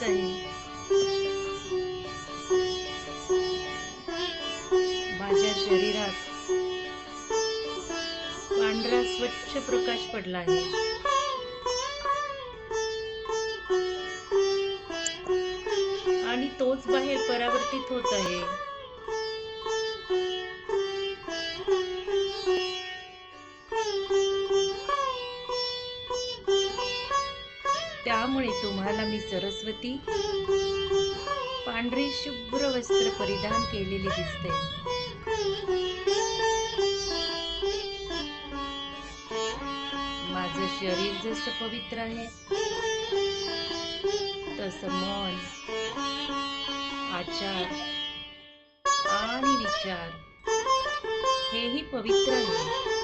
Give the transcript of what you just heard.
कीर्तनी माझ्या शरीरात पांढरा स्वच्छ प्रकाश पडला आहे. आणि तोच बाहेर परावर्तित होत आहे. त्यामुळे तुम्हाला मी सरस्वती पांढरे शुभ्र वस्त्र परिधान केलेले दिसते. माझं शरीर जसं पवित्र आहे तसं मन आचार आणि विचार हेही पवित्र आहे.